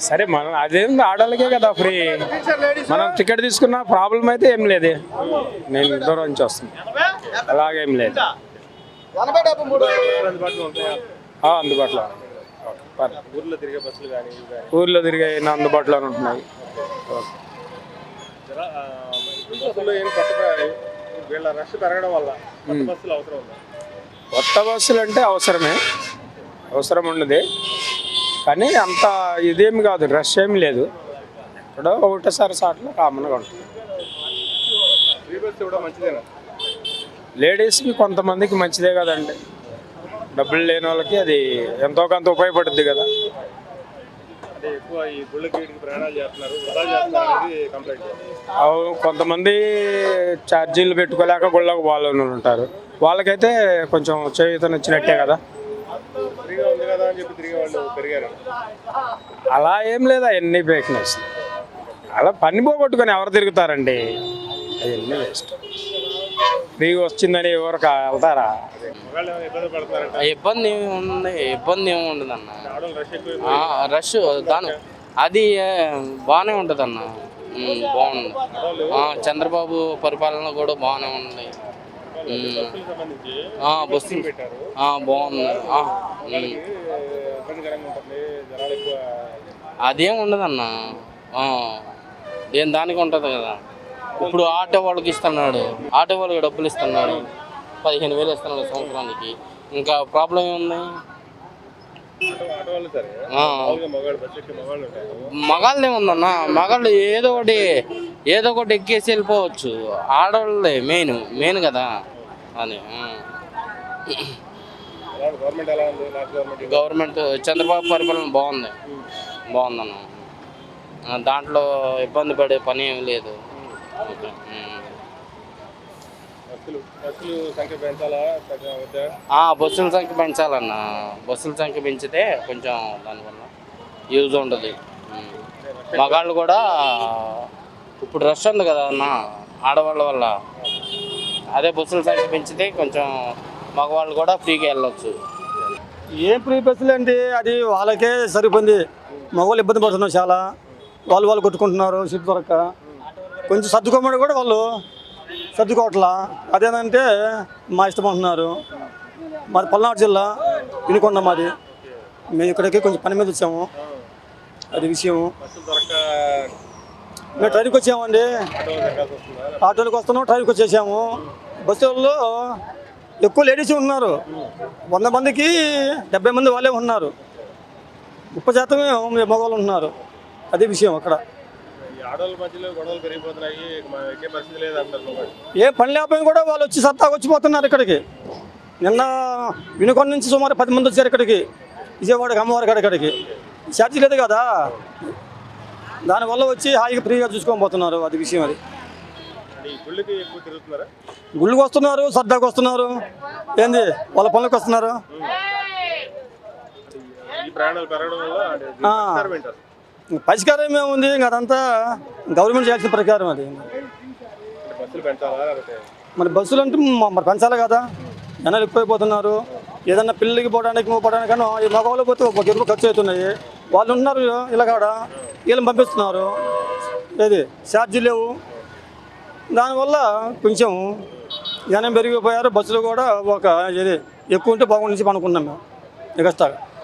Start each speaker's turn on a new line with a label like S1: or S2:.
S1: సరే మనం అదేం ఆడవాళ్ళకే కదా ఫ్రీ మనం టికెట్ తీసుకున్న ప్రాబ్లం అయితే ఏం లేదు నేను దూరం నుంచి వస్తున్నాను అలాగేం లేదు
S2: అందుబాటులో. ఊర్లో తిరిగే
S1: అందుబాటులో ఉంటున్నాయి
S2: కొత్త బస్సులు
S1: అంటే అవసరమే అవసరం ఉన్నది కానీ అంత ఇదేమి కాదు రష్ ఏమి లేదు. ఎక్కడో ఒకటేసారి సార్లు కామన్గా ఉంటుంది. లేడీస్కి కొంతమందికి మంచిదే కదండి. డబ్బులు లేని వాళ్ళకి అది ఎంతో కొంత ఉపయోగపడుద్ది కదా.
S2: అంటే ఎక్కువ ఈ గుళ్ళకి వీటికి ప్రయాణాలు చేస్తున్నారు వృధా చేస్తున్నారు అనేది కంప్లైంట్
S1: అవు- కొంతమంది ఛార్జీలు పెట్టుకోలేక గుళ్ళకు వాళ్ళని ఉంటారు. వాళ్ళకైతే కొంచెం చేయుతను వచ్చినట్టే కదా.
S2: ఫ్రీగా ఉంది కదా అని చెప్పి తిరిగే వాళ్ళు పెరిగారు.
S1: అలా ఏం లేదా ఎన్ని ఫేక్నెస్ అలా పని పోగొట్టుకొని ఎవరు తిరుగుతారండి? అవన్నీ వేస్ట్ ఫ్రీగా వచ్చిందని ఎవరు వెళ్తారా?
S2: ఇబ్బంది
S3: ఏమి ఉంది ఇబ్బంది ఏమి ఉండదు అన్న
S2: రష్
S3: దాని అది బాగానే ఉంటుంది అన్న బాగుంది. ఆ, చంద్రబాబు పరిపాలన కూడా బాగానే ఉంది. బస్సు. బాగుంది. అదేం ఉండదన్న. ఆ, దేని దానికి ఉంటుంది కదా. ఇప్పుడు ఆటో వాళ్ళకి ఇస్తున్నాడు. ఆటో వాళ్ళకి డబ్బులు ఇస్తున్నాడు. పదిహేను వేలు ఇస్తున్నాడు సంవత్సరానికి. ఇంకా ప్రాబ్లం ఏముంది
S2: ఆటో ఆటో వాళ్ళు సరే
S3: ఆ.
S2: మామూలుగా మగాళ్ళు
S3: ఉందన్న మగాళ్ళు ఏదో ఒకటి ఏదో ఒకటి ఎక్కేసి వెళ్ళిపోవచ్చు. ఆడవాళ్ళే మెయిన్ మెయిన్ కదా. అని
S2: గవర్నమెంట్
S3: చంద్రబాబు పరిపాలన బాగుంది. బాగుందన్న. దాంట్లో ఇబ్బంది పడే పని ఏమి లేదు. ఓకే.
S2: బస్సులు బస్సులు సంఖ్య
S3: పెంచాలన్న. బస్సుల సంఖ్య పెంచితే కొంచెం దానివల్ల యూజ్ ఉంటుంది ఉమ్. మగాళ్ళు కూడా ఇప్పుడు రష్ ఉంది కదా అన్న ఆడవాళ్ళ వల్ల. అదే బస్సుల సంఖ్య పెంచితే కొంచెం మగవాళ్ళు కూడా ఫ్రీగా వెళ్ళొచ్చు.
S4: ఏం ఫ్రీ బస్సులు అంటే అది వాళ్ళకే సరిపోయింది. మగవాళ్ళు ఇబ్బంది పడుతున్నారు చాలా. వాళ్ళు వాళ్ళు కొట్టుకుంటున్నారు సీట్ దొరక్క కొంచెం సర్దుకోమని కూడా వాళ్ళు సర్దుకోవట్లా? అదేంటంటే మా ఇష్టం అంటున్నారు. మాది పల్నాడు జిల్లా వినుకొండ మాది. మేము ఇక్కడికి కొంచెం పని మీద వచ్చాము. అది విషయం మేము ట్రైన్కి వచ్చామండి. ఆటోలకు వస్తున్నాం ట్రైన్కి వచ్చేసాము. బస్సుల్లో ఎక్కువ లేడీస్ ఉన్నారు వంద మందికి డెబ్బై మంది వాళ్ళే ఉన్నారు ముప్పై శాతమే మగవాళ్ళు ఉన్నారు అదే విషయం అక్కడ.
S2: ఆడవాళ్ళ మధ్యలో గొడవలు పెరిగిపోతున్నాయి. ఇక మనం ఎక్కే పరిస్థితి లేదంటారు మగాళ్ళు.
S4: ఏ పని లేకపోయినా కూడా వాళ్ళు వచ్చి సత్తాగా వచ్చిపోతున్నారు ఇక్కడికి. నిన్న వినుకొండ నుంచి సుమారు పది మంది వచ్చారు ఇక్కడికి. విజయవాడకి అమ్మవారి కాడ ఇక్కడికి. ఛార్జీ లేదు కదా? దానివల్ల వచ్చి హాయిగా ఫ్రీగా చూసుకొని పోతున్నారు అది విషయం అది.
S2: గుళ్ళకి
S4: వస్తున్నారు సర్దాకి వస్తున్నారు. ఏంది? వాళ్ళ పనులకు వస్తున్నారు.
S2: పరిష్కారం
S4: ఏముంది? ఇంకా అదంతా గవర్నమెంట్ చేయాల్సిన ప్రకారం అది. మరి బస్సులు అంటే మరి పెంచాలి కదా. జనాలు ఎక్కువైపోతున్నారు. ఏదన్నా పిల్లలకి పోవడానికి పోవడానికి కానీ ఈ మగవాళ్ళు పోతే ఒక ఇరువు ఖర్చు అవుతున్నాయి. వాళ్ళు ఉన్నారు ఇలాగాడ వీళ్ళని పంపిస్తున్నారు. ఏది? ఛార్జీ లేవు. దానివల్ల కొంచెం జనం పెరిగిపోయారు. బస్సులు కూడా ఒక ఇది ఎక్కువ ఉంటే బాగుండి అనుకున్నాం మేము. ఎగస్ట్రాగా.